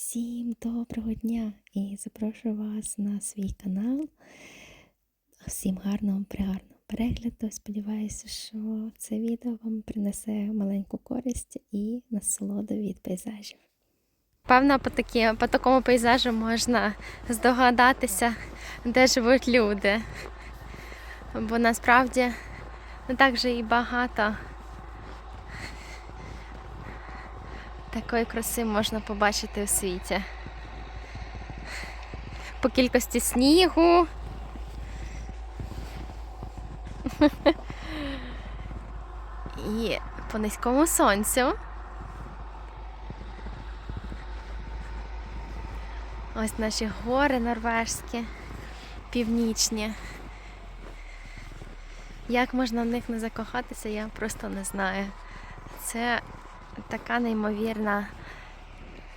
Всім доброго дня і запрошую вас на свій канал. Всім гарного, пригарного перегляду. Сподіваюся, що це відео вам принесе маленьку користь і насолоду від пейзажів. Певно, по, такі, по такому пейзажу можна здогадатися, де живуть люди. Бо насправді не так же і багато такої краси можна побачити у світі. По кількості снігу. І по низькому сонцю. Ось наші гори норвежські, північні. Як можна в них не закохатися, я просто не знаю. Це така неймовірна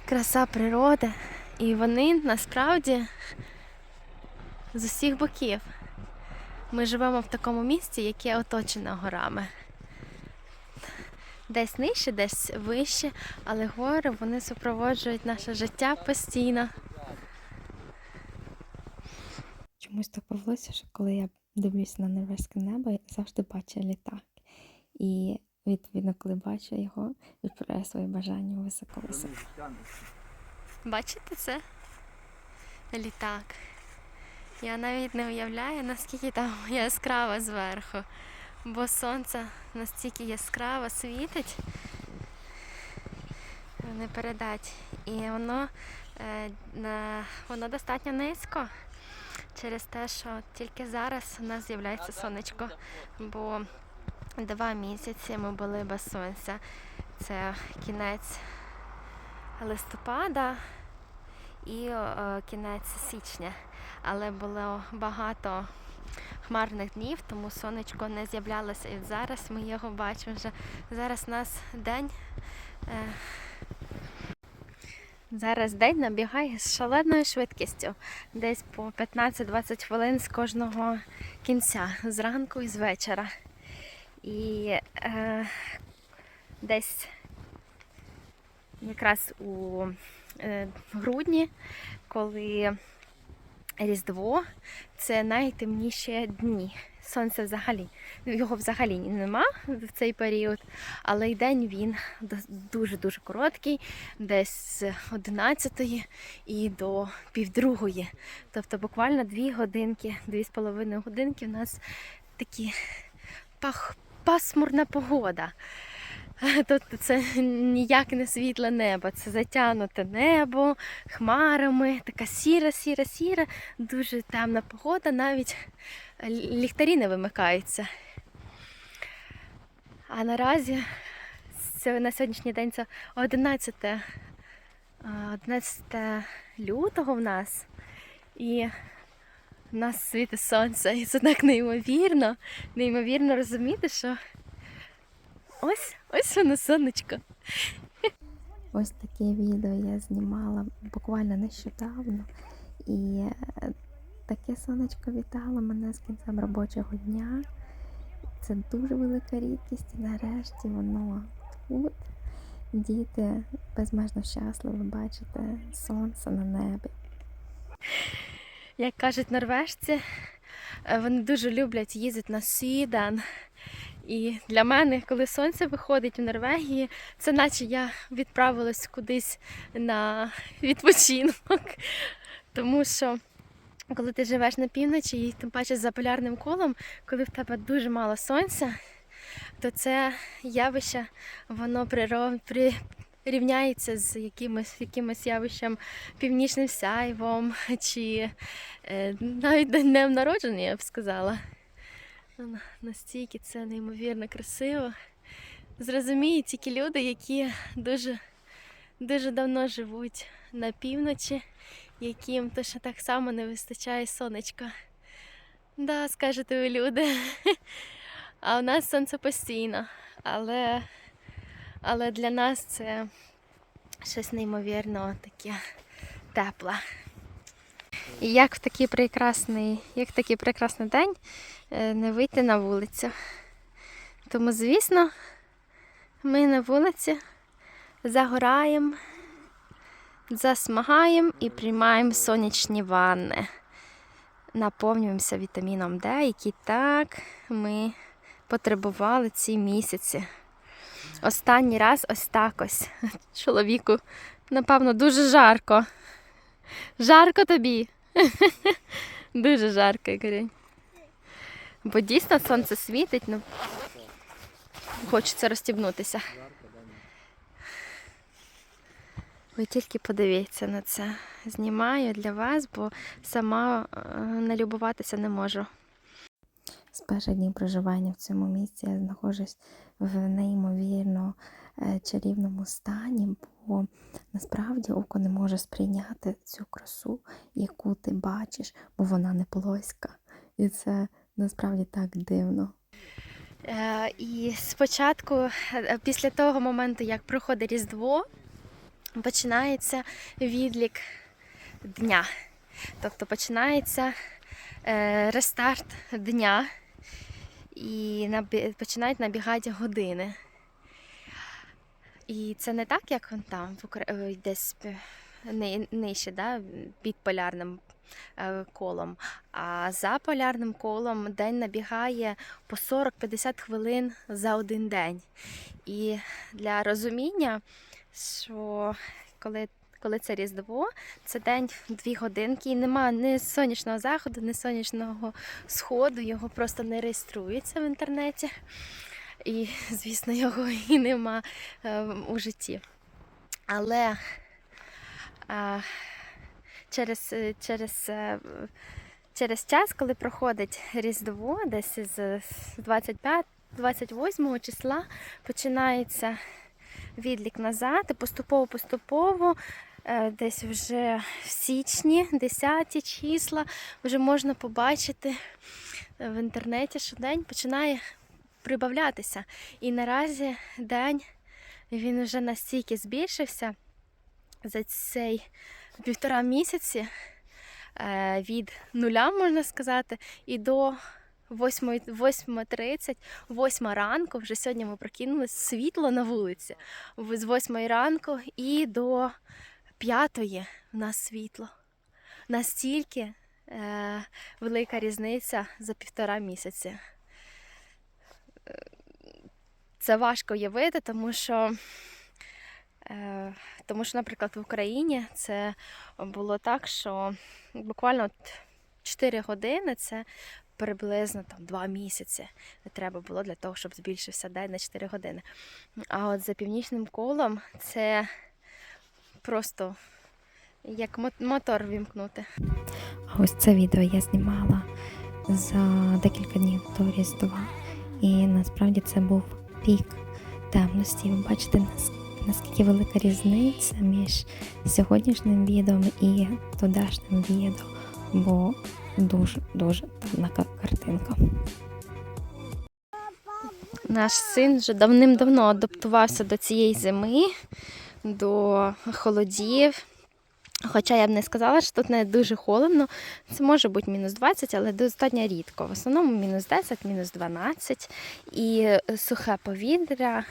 краса природи. І вони насправді з усіх боків. Ми живемо в такому місці, яке оточене горами. Десь нижче, десь вище, але гори вони супроводжують наше життя постійно. Чомусь так повелося, що коли я дивлюся на норвезьке небо, я завжди бачу літак. І відповідно, коли бачу його, відправляю своє бажання високо-високо. Бачите це? Літак. Я навіть не уявляю, наскільки там яскраво зверху. Бо сонце настільки яскраво світить, не передать. І воно, е, воно достатньо низько через те, що тільки зараз у нас з'являється сонечко. Бо два місяці ми були без сонця. Це кінець листопада і е, кінець січня. Але було багато хмарних днів, тому сонечко не з'являлося. І зараз ми його бачимо вже. Зараз у нас день. Е, Зараз день набігає з шаленою швидкістю, десь по 15-20 хвилин з кожного кінця, зранку і з вечора. І е, десь якраз у е, грудні, коли Різдво, це найтемніші дні. Сонця взагалі, ну, його взагалі нема в цей період, але й день він дуже-дуже короткий, десь з 11 і до півдругої. Тобто буквально дві годинки, дві з половиною годинки у нас такі пах, пасмурна погода. Тобто це ніяк не світле небо, це затягнуте небо, хмарами, така сіра, сіра, сіра, дуже темна погода, навіть ліхтарі не вимикаються. А наразі на сьогоднішній день це 11, 11 лютого в нас. І в нас світить сонце. І це так неймовірно, неймовірно розуміти, що ось ось воно сонечко. Ось таке відео я знімала буквально нещодавно. І таке сонечко вітало мене з кінцем робочого дня. Це дуже велика рідкість, і нарешті воно тут. Діти безмежно щасливі бачити сонце на небі. Як кажуть норвежці, вони дуже люблять їздити на Сідан. І для мене, коли сонце виходить у Норвегії, це наче я відправилась кудись на відпочинок. Тому що коли ти живеш на півночі і тим паче за полярним колом, коли в тебе дуже мало сонця, то це явище воно приров... при... рівняється з якимось якимось явищем північним сяйвом чи е, навіть днем народження, я б сказала. Настільки це неймовірно красиво. Зрозуміють тільки люди, які дуже дуже давно живуть на півночі, яким точно так само не вистачає сонечка. Да, скажете ви люди. А у нас сонце постійно. Але, але для нас це щось неймовірно таке тепле. І як в такий прекрасний, як в такий прекрасний день е, не вийти на вулицю. Тому, звісно, ми на вулиці загораємо, засмагаємо і приймаємо сонячні ванни. Наповнюємося вітаміном Д, який так ми потребували ці місяці. Останній раз ось так ось. Чоловіку, напевно, дуже жарко. Жарко тобі. Дуже жарко, Ігорень. Бо дійсно сонце світить, ну хочеться розстібнутися. Ви тільки подивіться на це. Знімаю для вас, бо сама е, налюбуватися не можу. З перших днів проживання в цьому місці я знаходжусь в неймовірно е, чарівному стані, бо насправді око не може сприйняти цю красу, яку ти бачиш, бо вона не плоська. І це насправді так дивно. Е, І спочатку, е, після того моменту, як проходить Різдво, починається відлік дня. Тобто починається рестарт дня і починають набігати години. І це не так, як там, е, десь е, ни- нижче, да, під полярним е, колом. А за полярним колом день набігає по 40-50 хвилин за один день. І для розуміння, що коли, коли це Різдво, це день в дві годинки, і нема ні сонячного заходу, ні сонячного сходу, його просто не реєструється в інтернеті. І, звісно, його і нема е, у житті. Але е, через, е, через, е, через час, коли проходить Різдво, десь з 25-28 числа починається відлік назад, і поступово-поступово, десь вже в січні, 10 числа, вже можна побачити е, в інтернеті, що день починає прибавлятися. І наразі день він вже настільки збільшився за цей півтора місяці е, від нуля, можна сказати, і до 8.30, 8 ранку, вже сьогодні ми прокинулись, світло на вулиці. З 8 ранку і до 5 у нас світло. Настільки е, велика різниця за півтора місяці. Е, Це важко уявити, тому що, е, тому що, наприклад, в Україні це було так, що буквально 4 години це приблизно там 2 місяці треба було для того, щоб збільшився день на 4 години. А от за північним колом це просто як мо- мотор вімкнути. А ось це відео я знімала за декілька днів до Різдва. І насправді це був пік темності. Ви бачите, наскільки велика різниця між сьогоднішнім відео і тодішнім відео, бо дуже-дуже темна картинка. Наш син вже давним-давно адаптувався до цієї зими, до холодів. Хоча я б не сказала, що тут не дуже холодно. Це може бути мінус 20, але достатньо рідко. В основному мінус 10, мінус 12 і е, сухе повітря,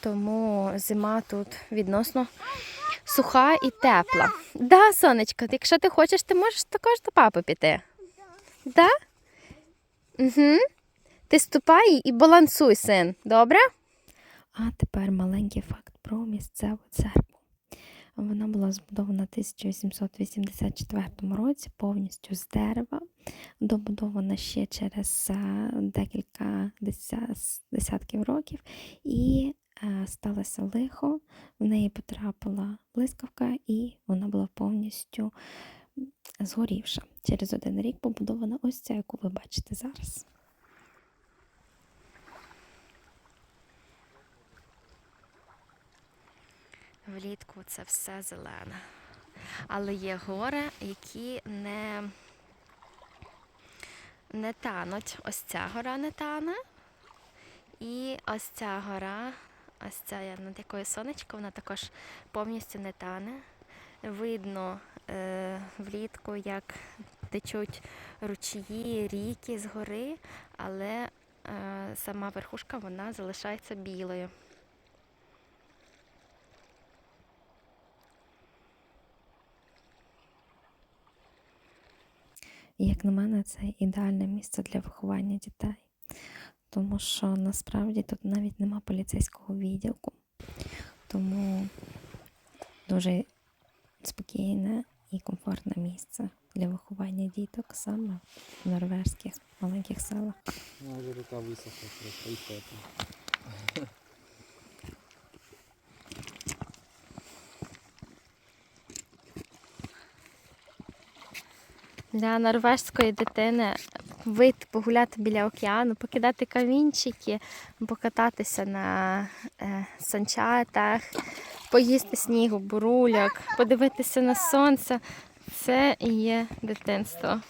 тому зима тут відносно суха і тепла. Да, сонечко, якщо ти хочеш, ти можеш також до папи піти. Да? Угу. Ти ступай і балансуй, син, добре? А тепер маленький факт про місцеву церкву. Вона була збудована в 1884 році повністю з дерева, добудована ще через е, декілька десятків років, і е, сталося лихо. В неї потрапила блискавка, і вона була повністю згорівша. Через один рік побудована ось ця, яку ви бачите зараз. Влітку це все зелене. Але є гори, які не, не тануть. Ось ця гора не тане. І ось ця гора, ось ця над якою сонечко, вона також повністю не тане. Видно е, влітку, як течуть ручії, ріки з гори, але е, сама верхушка вона залишається білою. І як на мене, це ідеальне місце для виховання дітей. Тому що насправді тут навіть нема поліцейського відділку. Тому дуже спокійне і комфортне місце для виховання діток саме в норвежських маленьких селах. Ну, рука висохла просто і. Для норвежської дитини вийти погуляти біля океану, покидати камінчики, покататися на е, санчатах, поїсти снігу, бурульок, подивитися на сонце. Це і є дитинство.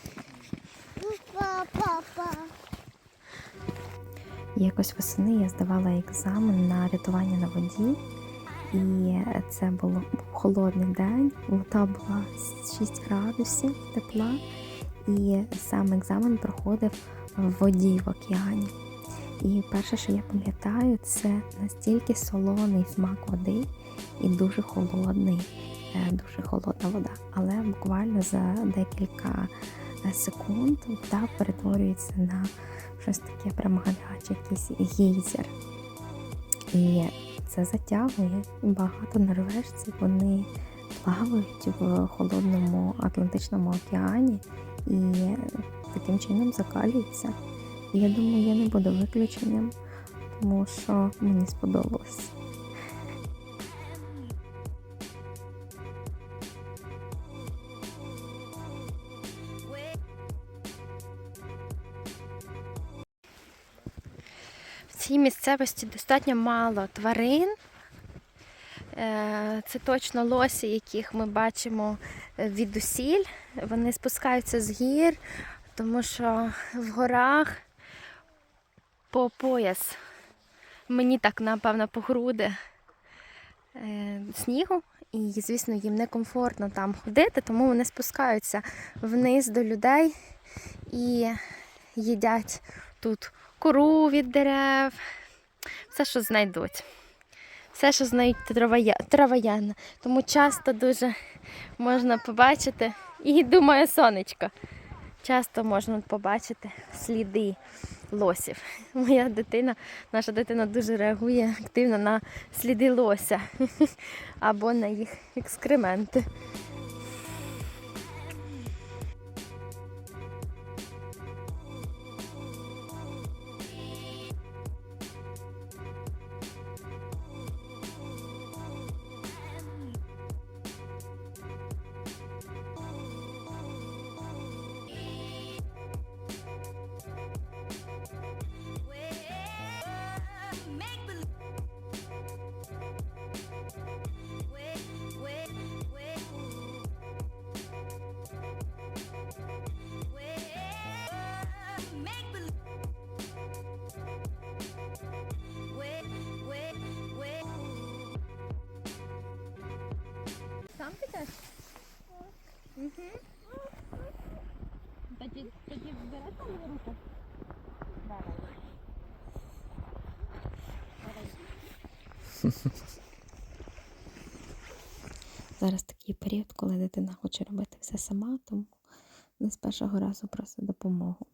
Якось восени я здавала екзамен на рятування на воді, і це було холодний день. Вода була 6 градусів тепла, і сам екзамен проходив в воді в океані. І перше, що я пам'ятаю, це настільки солоний смак води і дуже холодний, е, дуже холодна вода. Але буквально за декілька е, секунд вода перетворюється на щось таке прямо гаряче, якийсь гейзер. І це затягує. Багато норвежців вони плавають в холодному Атлантичному океані і таким чином закалюються. Я думаю, я не буду виключенням, тому що мені сподобалось. Цій місцевості достатньо мало тварин. Е, Це точно лосі, яких ми бачимо е, відусіль. Вони спускаються з гір, тому що в горах по пояс. Мені так, напевно, по груди е, снігу. І, звісно, їм некомфортно там ходити, тому вони спускаються вниз до людей і їдять тут кору від дерев, все, що знайдуть. Все, що знають травоя- травоянне. Тому часто дуже можна побачити, і думаю, сонечко. Часто можна побачити сліди лосів. Моя дитина, наша дитина дуже реагує активно на сліди лося або на їх екскременти. Сам? Угу. Тоді, тоді береш там руку? Давай. Зараз такий період, коли дитина хоче робити все сама, тому не з першого разу просить допомогу.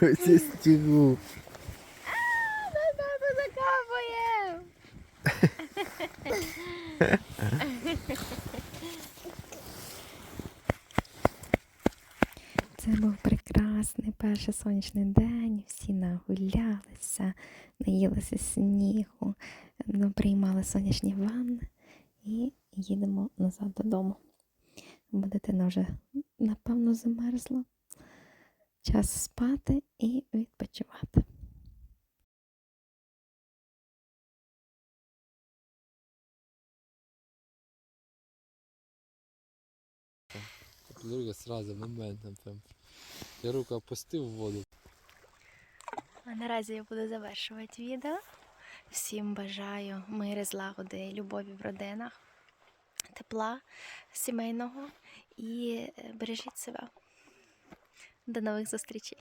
Оці стігу. Баба закапує! Це був прекрасний перший сонячний день. Всі нагулялися, наїлися снігу, ну, приймали сонячні ванни їдемо назад додому. Бо дитина вже напевно замерзла. Час спати і відпочивати. Друга сразу моментом прям. Я руку опустив в воду. А наразі я буду завершувати відео. Всім бажаю мири, злагоди, любові в родинах, тепла сімейного і е, бережіть себе. До нових зустрічей!